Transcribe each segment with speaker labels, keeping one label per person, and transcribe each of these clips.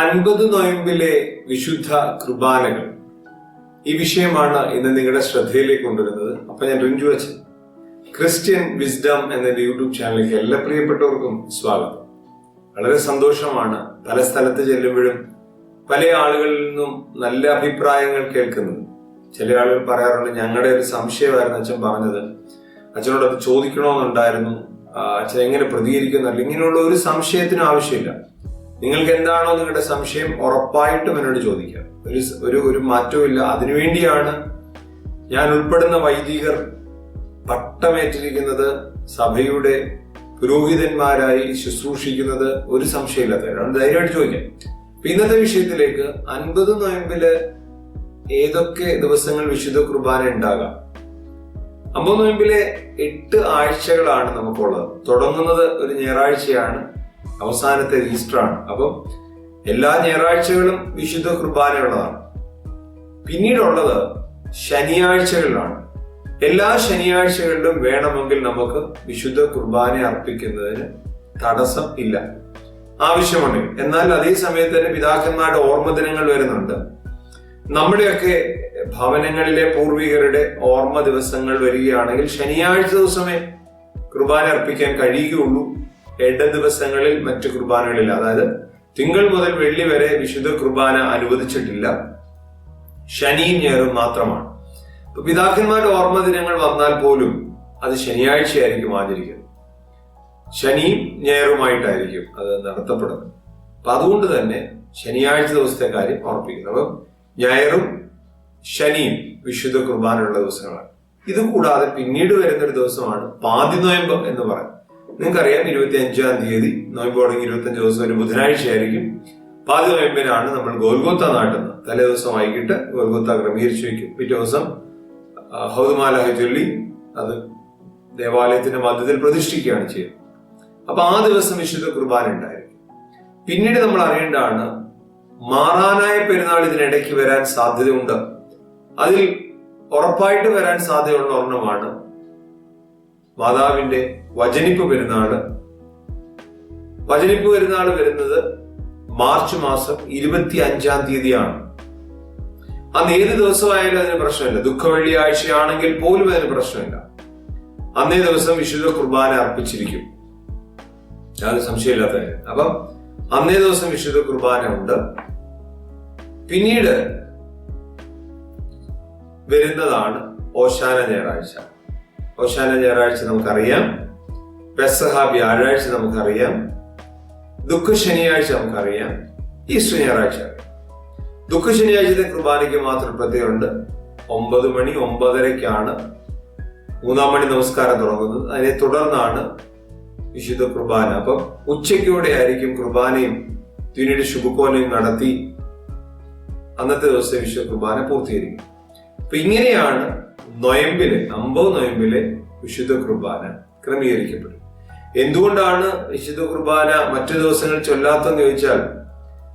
Speaker 1: അൻപത് നോയമ്പിലെ വിശുദ്ധ കുർബാനകൾ. ഈ വിഷയമാണ് ഇന്ന് നിങ്ങളുടെ ശ്രദ്ധയിലേക്ക് കൊണ്ടുവരുന്നത്. അപ്പൊ ഞാൻ റിഞ്ചു അച്ഛൻ ക്രിസ്ത്യൻ വിസ്ഡം എന്ന യൂട്യൂബ് ചാനലിലേക്ക് എല്ലാ പ്രിയപ്പെട്ടവർക്കും സ്വാഗതം. വളരെ സന്തോഷമാണ് പല സ്ഥലത്ത് ചെല്ലുമ്പോഴും പല ആളുകളിൽ നിന്നും നല്ല അഭിപ്രായങ്ങൾ കേൾക്കുന്നത്. ചില ആളുകൾ പറയാറുണ്ട് ഞങ്ങളുടെ ഒരു സംശയമായിരുന്നു അച്ഛൻ പറഞ്ഞത്. അച്ഛനോട് അത് ചോദിക്കണമെന്നുണ്ടായിരുന്നു അച്ഛൻ എങ്ങനെ പ്രതികരിക്കുന്നില്ല ഇങ്ങനെയുള്ള ഒരു സംശയത്തിനും ആവശ്യമില്ല. നിങ്ങൾക്ക് എന്താണോ നിങ്ങളുടെ സംശയം ഉറപ്പായിട്ടും എന്നോട് ചോദിക്കാം. ഒരു ഒരു ഒരു മാറ്റവും ഇല്ല. അതിനുവേണ്ടിയാണ് ഞാൻ ഉൾപ്പെടുന്ന വൈദികർ പട്ടമേറ്റിരിക്കുന്നത് സഭയുടെ പുരോഹിതന്മാരായി ശുശ്രൂഷിക്കുന്നത് ഒരു സംശയമില്ലാത്തവരാണ് ധൈര്യമായിട്ട് ചോദിക്കാം. ഇന്നത്തെ വിഷയത്തിലേക്ക് അൻപത് നോയമ്പിൽ ഏതൊക്കെ ദിവസങ്ങൾ വിശുദ്ധ കുർബാന ഉണ്ടാകാം? അമ്പത് നോയമ്പിലെ എട്ട് ആഴ്ചകളാണ് നമുക്കുള്ളത്. തുടങ്ങുന്നത് ഒരു ഞായറാഴ്ചയാണ്. അവസാനത്തെ ഈസ്റ്ററാണ് അപ്പം എല്ലാ ഞായറാഴ്ചകളും വിശുദ്ധ കുർബാനയുള്ളതാണ്. പിന്നീടുള്ളത് ശനിയാഴ്ചകളിലാണ്. എല്ലാ ശനിയാഴ്ചകളിലും വേണമെങ്കിൽ നമുക്ക് വിശുദ്ധ കുർബാന അർപ്പിക്കുന്നതിന് തടസ്സം ഇല്ല. ആവശ്യമുണ്ട്. എന്നാൽ അതേ സമയത്ത് തന്നെ പിതാക്കന്മാരുടെ ഓർമ്മ ദിനങ്ങൾ വരുന്നുണ്ട്. നമ്മുടെയൊക്കെ ഭവനങ്ങളിലെ പൂർവികരുടെ ഓർമ്മ ദിവസങ്ങൾ വരികയാണെങ്കിൽ ശനിയാഴ്ച ദിവസമേ കുർബാന അർപ്പിക്കാൻ കഴിയുകയുള്ളൂ. ഇട ദിവസങ്ങളിൽ മറ്റ് കുർബാനകളിൽ അതായത് തിങ്കൾ മുതൽ വെള്ളി വരെ വിശുദ്ധ കുർബാന അനുവദിച്ചിട്ടില്ല. ശനിയും ഞായറും മാത്രമാണ്. ഇപ്പൊ പിതാക്കന്മാരുടെ ഓർമ്മ ദിനങ്ങൾ വന്നാൽ പോലും അത് ശനിയാഴ്ചയായിരിക്കും ആചരിക്കുന്നത്. ശനിയും ഞായറുമായിട്ടായിരിക്കും അത് നടത്തപ്പെടുന്നത്. അപ്പൊ അതുകൊണ്ട് തന്നെ ശനിയാഴ്ച ദിവസത്തെ കാര്യം ഓർപ്പിക്കുന്നത് അപ്പം ഞായറും ശനിയും വിശുദ്ധ കുർബാനയുള്ള ദിവസങ്ങളാണ്. ഇത് കൂടാതെ പിന്നീട് വരുന്ന ഒരു ദിവസമാണ് പാതി നോയമ്പം എന്ന് പറയുന്നത്. നിങ്ങൾക്കറിയാം ഇരുപത്തി അഞ്ചാം തീയതി നോയമ്പോടെങ്കിൽ തുടങ്ങി ഇരുപത്തി അഞ്ച് ദിവസം ഒരു ബുധനാഴ്ച ആയിരിക്കും പാതി നോയമ്പിനാണ് നമ്മൾ ഗോൽഗോത്ത നാട്ടുന്നത്. തലേ ദിവസം വൈകിട്ട് ഗോൽഗോത്ത ക്രമീകരിച്ചു വയ്ക്കും പിറ്റേ ദിവസം ഹൗതുമാല ചൊല്ലി അത് ദേവാലയത്തിന്റെ മധ്യത്തിൽ പ്രതിഷ്ഠിക്കുകയാണ് ചെയ്യുന്നത്. അപ്പൊ ആ ദിവസം വിശുദ്ധ കുർബാന ഉണ്ടായിരിക്കും. പിന്നീട് നമ്മൾ അറിയേണ്ടതാണ് മാറാനായ പെരുന്നാൾ ഇതിനിടയ്ക്ക് വരാൻ സാധ്യതയുണ്ട്. അതിൽ ഉറപ്പായിട്ട് വരാൻ സാധ്യതയുള്ള ഒരെണ്ണമാണ് മാതാവിന്റെ വചനിപ്പ് പെരുന്നാൾ. വചനിപ്പ് പെരുന്നാൾ വരുന്നത് മാർച്ച് മാസം ഇരുപത്തി അഞ്ചാം തീയതിയാണ്. അന്ന് ഏത് ദിവസമായാലും അതിന് പ്രശ്നമില്ല. ദുഃഖ വെള്ളിയാഴ്ചയാണെങ്കിൽ പോലും അതിന് പ്രശ്നമില്ല. അന്നേ ദിവസം വിശുദ്ധ കുർബാന അർപ്പിച്ചിരിക്കും. യാതൊരു സംശയമില്ലാത്ത അപ്പം അന്നേ ദിവസം വിശുദ്ധ കുർബാന ഉണ്ട്. പിന്നീട് വരുന്നതാണ് ഓശാന ഞായറാഴ്ച. ഓശാന ഞായറാഴ്ച നമുക്കറിയാം. പെസഹ വ്യാഴാഴ്ച നമുക്കറിയാം. ദുഃഖ ശനിയാഴ്ച നമുക്കറിയാം. ഈസ്റ്റർ ഞായറാഴ്ച. ദുഃഖ ശനിയാഴ്ചത്തെ കുർബാനയ്ക്ക് മാത്രം പ്രത്യേകമുണ്ട് ഒമ്പത് മണി ഒമ്പതരയ്ക്കാണ് മൂന്നാം മണി നമസ്കാരം തുടങ്ങുന്നത്. അതിനെ തുടർന്നാണ് വിശുദ്ധ കുർബാന. അപ്പം ഉച്ചയ്ക്കോടെ ആയിരിക്കും കുർബാനയും പിന്നീട് ശുഭക്കോനയും നടത്തി അന്നത്തെ ദിവസത്തെ വിശുദ്ധ കുർബാന പൂർത്തീകരിക്കും. അപ്പൊ ഇങ്ങനെയാണ് നൊയമ്പിലെ അമ്പത് നൊയമ്പിൽ വിശുദ്ധ കുർബാന ക്രമീകരിക്കപ്പെടും. എന്തുകൊണ്ടാണ് വിശുദ്ധ കുർബാന മറ്റു ദിവസങ്ങൾ ചൊല്ലാത്തെന്ന് ചോദിച്ചാൽ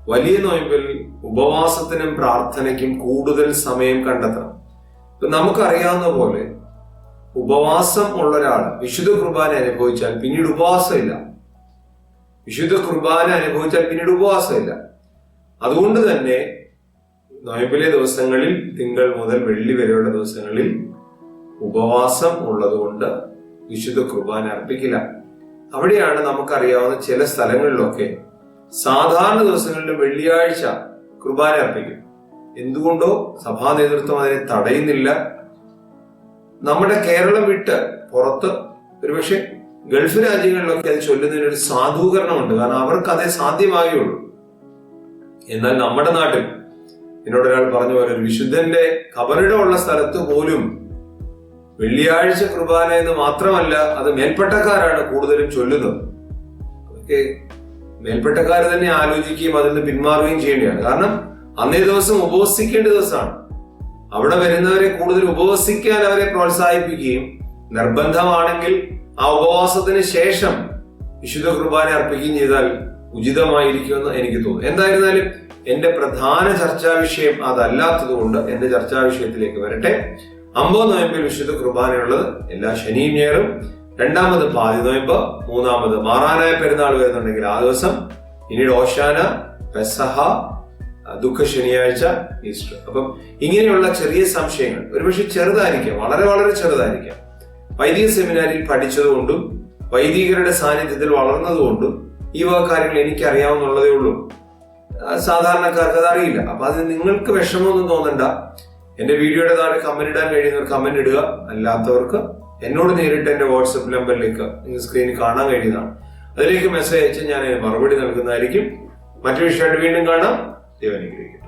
Speaker 1: വലിയ നൊയമ്പിൽ ഉപവാസത്തിനും പ്രാർത്ഥനയ്ക്കും കൂടുതൽ സമയം കണ്ടെത്തണം. ഇപ്പൊ നമുക്കറിയാവുന്ന പോലെ ഉപവാസം ഉള്ള ഒരാൾ വിശുദ്ധ കുർബാന അനുഭവിച്ചാൽ പിന്നീട് ഉപവാസമില്ല. വിശുദ്ധ കുർബാന അനുഭവിച്ചാൽ പിന്നീട് ഉപവാസമില്ല. അതുകൊണ്ട് തന്നെ നോയമ്പിലെ ദിവസങ്ങളിൽ തിങ്കൾ മുതൽ വെള്ളി വരെയുള്ള ദിവസങ്ങളിൽ ഉപവാസം ഉള്ളതുകൊണ്ട് വിശുദ്ധ കുർബാന അർപ്പിക്കില്ല. അവിടെയാണ് നമുക്കറിയാവുന്ന ചില സ്ഥലങ്ങളിലൊക്കെ സാധാരണ ദിവസങ്ങളിൽ വെള്ളിയാഴ്ച കുർബാന അർപ്പിക്കും. എന്തുകൊണ്ടോ സഭാ നേതൃത്വം അതിനെ തടയുന്നില്ല. നമ്മുടെ കേരളം വിട്ട് പുറത്ത് ഒരുപക്ഷെ ഗൾഫ് രാജ്യങ്ങളിലൊക്കെ അത് ചൊല്ലുന്നതിന് ഒരു സാധൂകരണമുണ്ട്. കാരണം അവർക്ക് അതേ സാധ്യമായുള്ളൂ. എന്നാൽ നമ്മുടെ നാട്ടിൽ എന്നോട് ഒരാൾ പറഞ്ഞ പോലെ ഒരു വിശുദ്ധന്റെ കബറിടം ഉള്ള സ്ഥലത്ത് പോലും വെള്ളിയാഴ്ച കുർബാന എന്ന് മാത്രമല്ല അത് മേൽപ്പെട്ടക്കാരാണ് കൂടുതലും ചൊല്ലുന്നത്. അതൊക്കെ മേൽപ്പെട്ടക്കാർ തന്നെ ആലോചിക്കുകയും അതിൽ നിന്ന് പിന്മാറുകയും ചെയ്യേണ്ടതാണ്. കാരണം അന്നേ ദിവസം ഉപവസിക്കേണ്ട ദിവസമാണ്. അവിടെ വരുന്നവരെ കൂടുതൽ ഉപവസിക്കാൻ അവരെ പ്രോത്സാഹിപ്പിക്കുകയും നിർബന്ധമാണെങ്കിൽ ആ ഉപവാസത്തിന് ശേഷം വിശുദ്ധ കുർബാന അർപ്പിക്കുകയും ചെയ്താൽ ഉചിതമായിരിക്കുമെന്ന് എനിക്ക് തോന്നുന്നു. എന്തായിരുന്നാലും എന്റെ പ്രധാന ചർച്ചാ വിഷയം അതല്ലാത്തത് കൊണ്ട് എന്റെ ചർച്ചാ വിഷയത്തിലേക്ക് വരട്ടെ. അമ്പത് നോയമ്പിൽ വിശുദ്ധ കുർബാനയുള്ളത് എല്ലാ ശനിയും ഞായറും. രണ്ടാമത് പാതി നോയമ്പ് മൂന്നാമത് മാറാനായ പെരുന്നാൾ വരുന്നുണ്ടെങ്കിൽ ആ ദിവസം. പിന്നീട് ഓശാന പെസഹ ദുഃഖ ശനിയാഴ്ച ഈസ്റ്റർ. അപ്പം ഇങ്ങനെയുള്ള ചെറിയ സംശയങ്ങൾ. ഒരുപക്ഷെ ചെറുതായിരിക്കാം. വളരെ വളരെ ചെറുതായിരിക്കാം. വൈദിക സെമിനാരിൽ പഠിച്ചതുകൊണ്ടും വൈദികരുടെ സാന്നിധ്യത്തിൽ വളർന്നതുകൊണ്ടും ഈ വക കാര്യങ്ങൾ എനിക്കറിയാവുന്നുള്ളതേ ഉള്ളൂ. സാധാരണക്കാർക്ക് അത് അറിയില്ല. അപ്പൊ അത് നിങ്ങൾക്ക് വിഷമമൊന്നും തോന്നണ്ട. എന്റെ വീഡിയോയുടെ താഴെ കമന്റ് ഇടാൻ കഴിയുന്നവർ കമന്റ് ഇടുക. അല്ലാത്തവർക്ക് എന്നോട് നേരിട്ട് എന്റെ വാട്സപ്പ് നമ്പറിലേക്ക് നിങ്ങൾ സ്ക്രീനിൽ കാണാൻ കഴിയുന്നതാണ്. അതിലേക്ക് മെസ്സേജ് അയച്ച് ഞാൻ മറുപടി നൽകുന്നതായിരിക്കും. മറ്റു വിഷയമായിട്ട് വീണ്ടും കാണാം. ദൈവം അനുഗ്രഹിക്കട്ടെ.